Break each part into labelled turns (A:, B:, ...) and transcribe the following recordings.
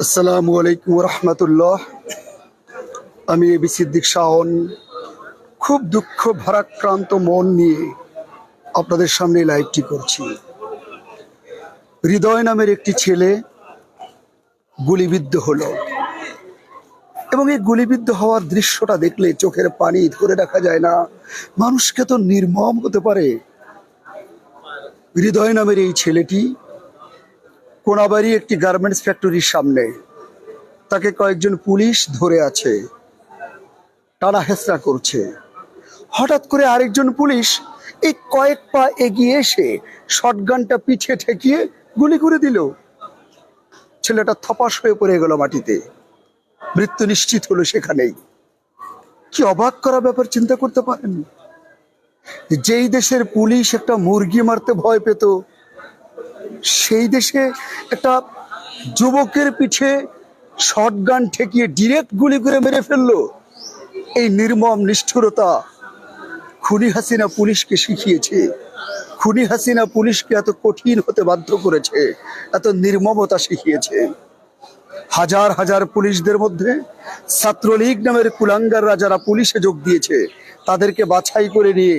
A: আসসালামু আলাইকুম রহমতুল্লাহ আমি এবি সিদ্দিক শাওন খুব দুঃখ, ভারাক্রান্ত মন নিয়ে আপনাদের সামনে লাইভটি করছি। হৃদয় নামের একটি ছেলে গুলিবিদ্ধ হলো। এবং এই গুলিবিদ্ধ হওয়ার দৃশ্যটা দেখলে চোখের পানি ধরে রাখা যায় না। মানুষকে তো নির্মম হতে পারে। হৃদয় নামের এই ছেলেটি কোনাবাড়ি একটি গার্মেন্টস ফ্যাক্টরির সামনে। তাকে কয়েকজন পুলিশ ধরে আছে। টানা হেসরা করছে। হঠাৎ করে আরেকজন পুলিশ এই কয়েক পা এগিয়ে এসে শটগানটা পিছে ঠেকিয়ে গুলি করে দিল। ছেলেটা থপাস হয়ে পড়ে গেল মাটিতে। মৃত্যু নিশ্চিত হলো সেখানেই। কি অবাক করা ব্যাপার চিন্তা করতে পারেন? যেই দেশের পুলিশ একটা মুরগি মারতে ভয় পেত সেই দেশে একটা যুবকের পিছে শটগান ঠেকিয়ে ডিরেক্ট গুলি করে মেরে ফেলল। এই নির্মম নিষ্ঠুরতা খুনি হাসিনা পুলিশকে শিখিয়েছে। খুনি হাসিনা পুলিশকে এত কঠিন হতে বাধ্য করেছে, এত নির্মমতা শিখিয়েছে। হাজার হাজার পুলিশদের মধ্যে ছাত্রলীগ নামের কুলাঙ্গাররা যারা পুলিশে যোগ দিয়েছে। তাদেরকে বাছাই করে নিয়ে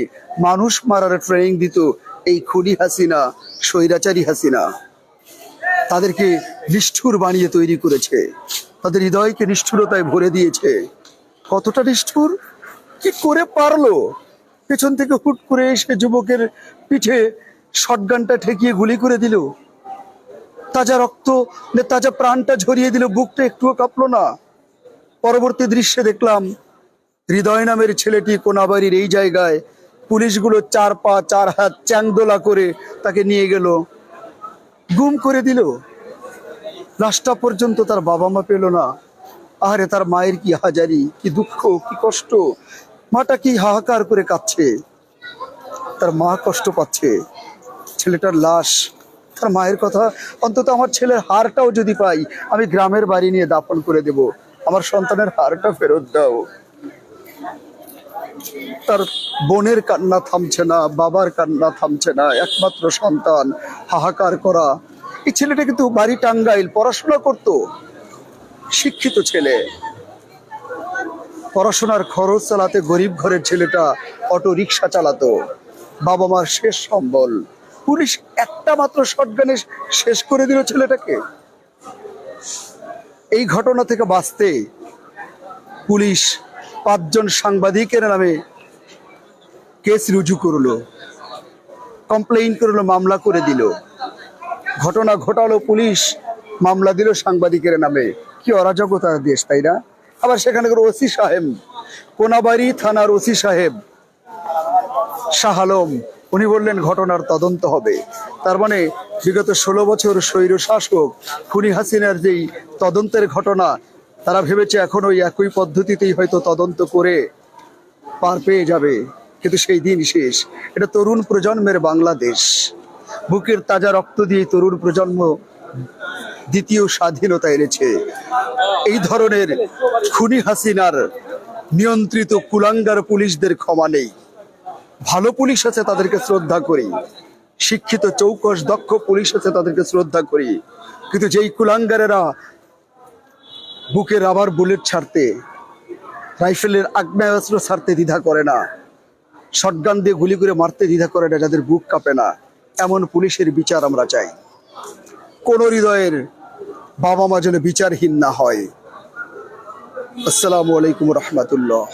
A: মানুষ মারার ট্রেনিং দিত এই খুনি হাসিনা, স্বৈরাচারী হাসিনা, তাদেরকে নিষ্ঠুর বানিয়ে তৈরি করেছে। তাদের হৃদয়কে নিষ্ঠুরতায় ভরে দিয়েছে। কতটা নিষ্ঠুর? কি করে পারল? পেছন থেকে হুট করে এসে যুবকের পিঠে শটগানটা ঠেকিয়ে গুলি করে দিল। তাজা রক্ত তাজা প্রাণটা ঝরিয়ে দিল, বুকটা একটুও কাঁপলো না। পরবর্তী দৃশ্যে দেখলাম, হৃদয় নামের ছেলেটি কোনাবাড়ির এই জায়গায় পুলিশগুলো চার পা, চার হাত চ্যাংদোলা করে তাকে নিয়ে গেল। গুম করে দিল। লাশটা পর্যন্ত তার বাবা মা পেল না। আরে তার মায়ের কি হাজারি, কি দুঃখ, কি কষ্ট? মাটা কি হাহাকার করে কাঁদছে? তার মা কষ্ট পাচ্ছে। ছেলেটার লাশ, তার মায়ের কথা, অন্তত আমার ছেলের হারটাও যদি পাই, আমি গ্রামের বাড়ি নিয়ে দাফন করে দেব। আমার সন্তানের হারটা ফেরত দাও। তার বোনের কান্না থামছে না, বাবার কান্না থামছে না, একমাত্র সন্তান, হাহাকার করা। এই ছেলেটা কিন্তু বাড়ি টাঙ্গাইল, পড়াশোনা করতো, শিক্ষিত ছেলে। পড়াশোনার খরচ চালাতে গরিব ঘরের ছেলেটা অটো রিক্সা চালাতো। বাবা মার শেষ সম্বল। পুলিশ একটা মাত্র শটগানে শেষ করে দিল ছেলেটাকে। এই ঘটনা থেকে বাঁচতে পুলিশ পাঁচজন সাংবাদিকের নামে কেস রুজু করল কমপ্লেইন করল, মামলা করে দিল। ঘটনা ঘটালো, পুলিশ মামলা দিল সাংবাদিকের নামে। কি অরাজকতা দেশ, তাই না? আবার সেখানে ওসি সাহেব, কোনাবাড়ি থানার ওসি সাহেব শাহ আলম। উনি বললেন, ঘটনার তদন্ত হবে। তার মানে বিগত ষোলো বছর স্বৈর শাসক খুনি হাসিনার যেই তদন্তের ঘটনা তারা ভেবেছে এখন ওই একই পদ্ধতিতেই হয়তো তদন্ত করে পার পেয়ে যাবে। কিন্তু সেই দিন শেষ। এটা তরুণ প্রজন্মের বাংলাদেশ। বুকের তাজা রক্ত দিয়ে তরুণ প্রজন্ম দ্বিতীয় স্বাধীনতা এনেছে। এই ধরনের খুনি হাসিনার নিয়ন্ত্রিত কুলাঙ্গার পুলিশদের ক্ষমা নেই। ভালো পুলিশ আছে তাদেরকে শ্রদ্ধা করি। শিক্ষিত চৌকস দক্ষ পুলিশ আছে তাদেরকে শ্রদ্ধা করি। কিন্তু যেই কুলাঙ্গারেরা বুকে রাবার বুলেট ছাড়তে, রাইফেলের আগ্নেয়াস্ত্র ছাড়তে দ্বিধা করে না। শটগান দিয়ে গুলি করে মারতে দ্বিধা করে না, যাদের বুক কাঁপে না। এমন পুলিশের বিচার আমরা চাই। কোন হৃদয়ের বাবা মা যেন বিচারহীন না হয়। আসসালামু আলাইকুম রহমতুল্লাহ।